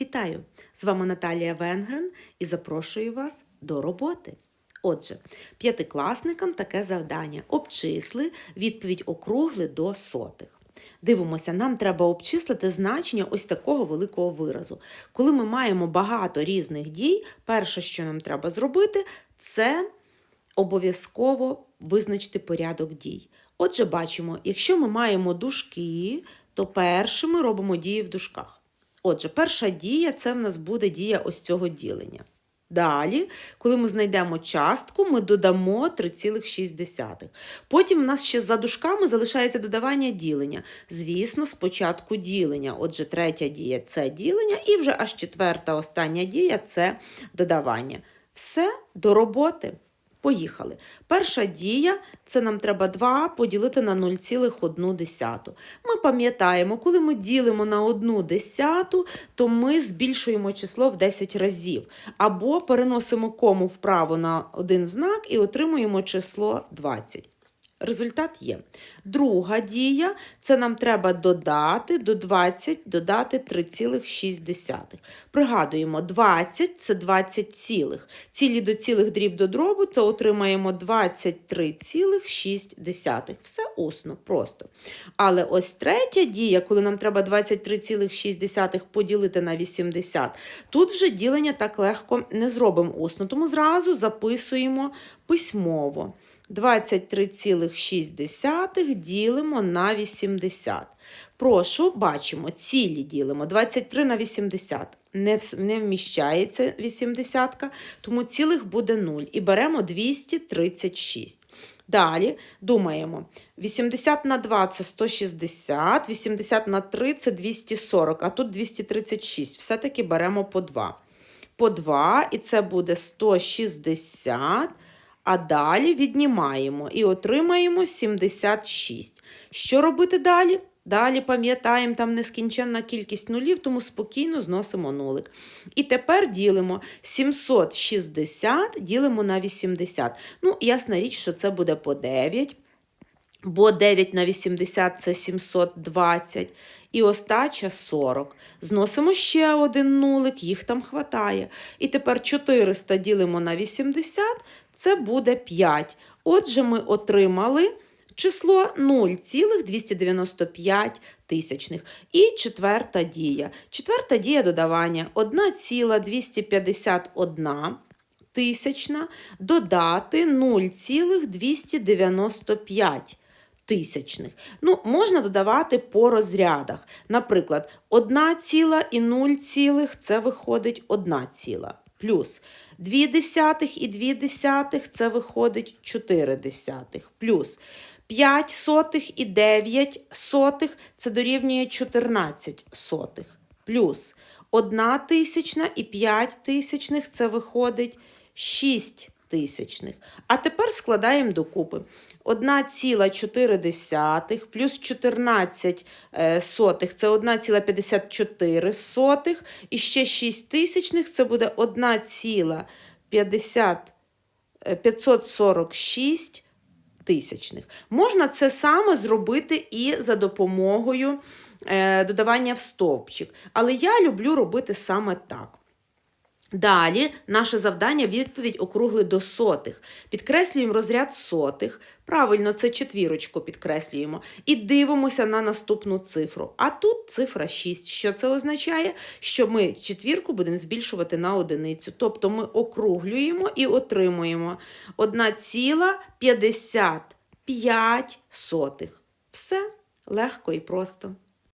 Вітаю! З вами Наталія Венгрен і запрошую вас до роботи. Отже, п'ятикласникам таке завдання. Обчисли, відповідь округли до сотих. Дивимося, нам треба обчислити значення ось такого великого виразу. Коли ми маємо багато різних дій, перше, що нам треба зробити, це обов'язково визначити порядок дій. Отже, бачимо, якщо ми маємо дужки, то перше ми робимо дії в дужках. Отже, перша дія це в нас буде дія ось цього ділення. Далі, коли ми знайдемо частку, ми додамо 3,6. Потім у нас ще за дужками залишається додавання ділення. Звісно, спочатку ділення. Отже, третя дія це ділення, і вже аж четверта остання дія це додавання. Все до роботи. Поїхали. Перша дія це нам треба 2 поділити на 0,1. Ми пам'ятаємо, коли ми ділимо на 1 десяту, то ми збільшуємо число в 10 разів. Або переносимо кому вправо на один знак і отримуємо число 20. Результат є. Друга дія це нам треба додати до 20, додати 3,6. Пригадуємо, 20 це 20 цілих. Цілі до цілих дріб до дробу, то отримаємо 23,6. Все усно, просто. Але ось третя дія, коли нам треба 23,6 поділити на 80, тут вже ділення так легко не зробимо усно, тому зразу записуємо письмово. 23,6 ділимо на 80. Прошу, бачимо, цілі ділимо. 23 на 80. Не, не вміщається 80, тому цілих буде 0. І беремо 236. Далі думаємо, 80 на 2 це 160, 80 на 3 це 240, а тут 236. Все-таки беремо по 2. По 2, і це буде 160. А далі віднімаємо і отримаємо 76. Що робити далі? Далі пам'ятаємо, там нескінченна кількість нулів, тому спокійно зносимо нулик. І тепер ділимо 760 ділимо на 80. Ну, ясна річ, що це буде по 9, бо 9 на 80 це 720. І остача 40. Зносимо ще один нулик, їх там хватає. І тепер 400 ділимо на 80, це буде 5. Отже, ми отримали число 0,295 тисячних. І четверта дія. Четверта дія додавання 1,251 тисячна додати 0,295 тисячних. Ну, можна додавати по розрядах. Наприклад, 1 ціла і 0 цілих це виходить 1 ціла. Плюс 2 десятих і 2 десятих це виходить 4 десятих. Плюс 5 сотих і 9 сотих це дорівнює 14 сотих. Плюс 1 тисячна і 5 тисячних це виходить 6 тисячних. А тепер складаємо докупи. 1,4 плюс 14 е, сотих це 1,54 сотих. І ще 6 тисячних це буде 1,50 е, 546 тисячних. Можна це саме зробити і за допомогою е, додавання в стовпчик. Але я люблю робити саме так. Далі наше завдання відповідь округли до сотих. Підкреслюємо розряд сотих. Правильно, це четвірочку підкреслюємо. І дивимося на наступну цифру. А тут цифра 6. Що це означає? Що ми четвірку будемо збільшувати на одиницю. Тобто ми округлюємо і отримуємо 1,55. Все легко і просто.